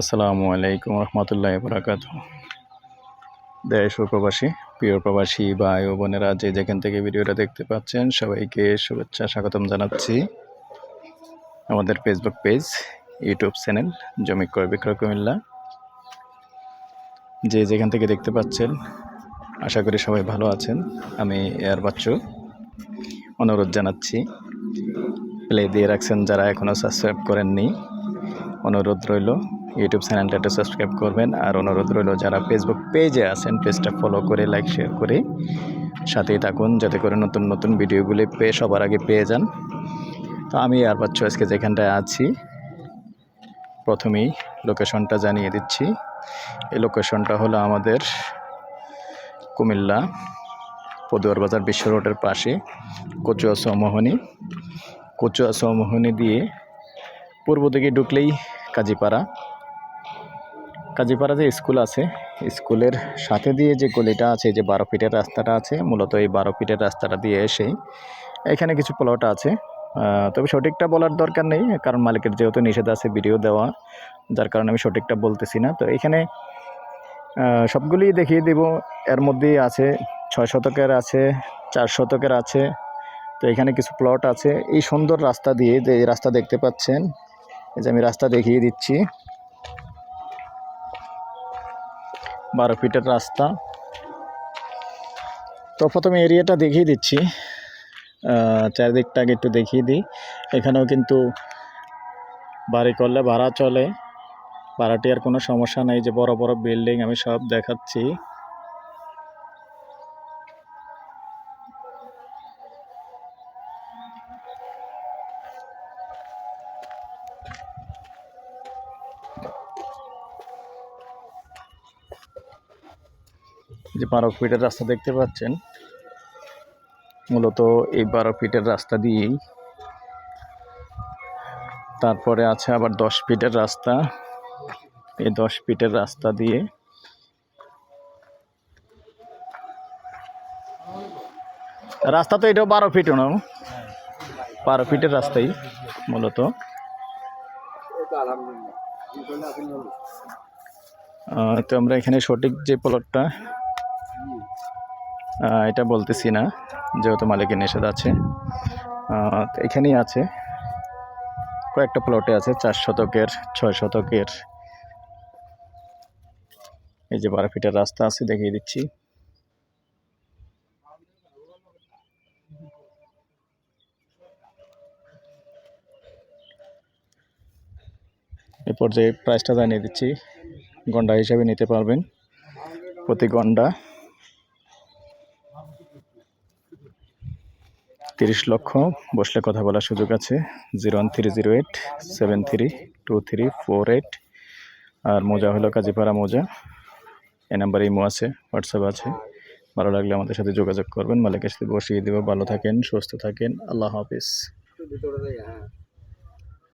আসসালামু আলাইকুম রহমতুল্লাহ বরাকাত দেশ ও প্রবাসী, প্রিয় প্রবাসী, ভাই ও বোনেরা যে যেখান থেকে ভিডিওটা দেখতে পাচ্ছেন, সবাইকে শুভেচ্ছা, স্বাগতম জানাচ্ছি। আমাদের ফেসবুক পেজ ইউটিউব চ্যানেল জমি ক্রয় বিক্রয় কুমিল্লা। যে যেখান থেকে দেখতে পাচ্ছেন, আশা করি সবাই ভালো আছেন। আমি এয়ার বাচ্চু। অনুরোধ জানাচ্ছি প্লে দিয়ে রাখছেন যারা এখনও সাবস্ক্রাইব করেননি। অনুরোধ রইল ইউটিউব চ্যানেলটা সাবস্ক্রাইব করবেন। আর অনুরোধ রইল, যারা ফেসবুক পেজে আছেন পেজটা ফলো করে লাইক শেয়ার করে সাথেই থাকুন, যাতে করে নতুন নতুন ভিডিওগুলি পেয়ে, সবার আগে পেয়ে যান। তো আমি আর বাচ্চু আজকে যেখানটায় আছি, প্রথমেই লোকেশনটা জানিয়ে দিচ্ছি। এই লোকেশনটা হলো আমাদের কুমিল্লা পদুয়ার বাজার বিশ্ব রোডের পাশে কচুয়া সমোহনী কচুয়া সমোহনী দিয়ে পূর্ব দিকে ঢুকলেই কাজীপাড়া। কাজীপাড়া যে স্কুল আছে, স্কুলের সাথে দিয়ে যে গলিটা আছে, যে বারো ফিটের রাস্তাটা আছে, মূলত এই বারো ফিটের রাস্তাটা দিয়ে এসেই এখানে কিছু প্লট আছে। তবে সঠিকটা বলার দরকার নেই, কারণ মালিকের যেহেতু নিষেধ আছে ভিডিও দেওয়া, যার কারণে আমি সঠিকটা বলতেছি না। তো এখানে সবগুলি দেখিয়ে দেব। এর মধ্যেই আছে, ছয় শতকের আছে, চার শতকের আছে। তো এখানে কিছু প্লট আছে। এই সুন্দর রাস্তা দিয়ে যে রাস্তা দেখতে পাচ্ছেন এই যে আমি রাস্তা দেখিয়ে দিচ্ছি। বারো ফিটের রাস্তা। তো প্রথমে এরিয়াটা দেখিয়ে দিচ্ছি। আহ, চারিদিকটা আগে একটু দেখিয়ে দিই। এখানেও কিন্তু বাড়ি করলে ভাড়া চলে। ভাড়াটি আর কোনো সমস্যা নেই যে বড় বড় বিল্ডিং আমি সব দেখাচ্ছি। যে বারো ফিটের রাস্তা দেখতে পাচ্ছেন, মূলত এই বারো ফিটের রাস্তা দিয়েই। তারপরে আছে আবার দশ ফিটের রাস্তা। এই দশ ফিটের রাস্তা দিয়ে রাস্তা তো এটাও বারো ফিট না বারো ফিটের রাস্তাই মূলত। তো আমরা এখানে সঠিক যে প্লটটা এটা বলতেছি না, যেহেতু মালিকের নিষেধ আছে। এখানেই আছে। কয়েকটা প্লটে আছে, চার শতকের, ছয় শতকের। এই যে বারো ফিটের রাস্তা আছে, দেখিয়ে দিচ্ছি। এ পর্যায়ে প্রাইসটা জানিয়ে দিচ্ছি। গন্ডা হিসাবে নিতে পারবেন। প্রতি গন্ডা তিরিশ লক্ষ, বসলে কথা বলার সুযোগ আছে। Zero one three zero eight, seven three two three four eight. আর মোজা হলো কাজীপাড়া মোজা। এই নাম্বারে ইমো আছে, হোয়াটসঅ্যাপ আছে। ভালো লাগলে আমাদের সাথে যোগাযোগ করবেন। মালিকের সাথে বসিয়ে দেবো। ভালো থাকেন, সুস্থ থাকেন। আল্লাহ হাফিজ।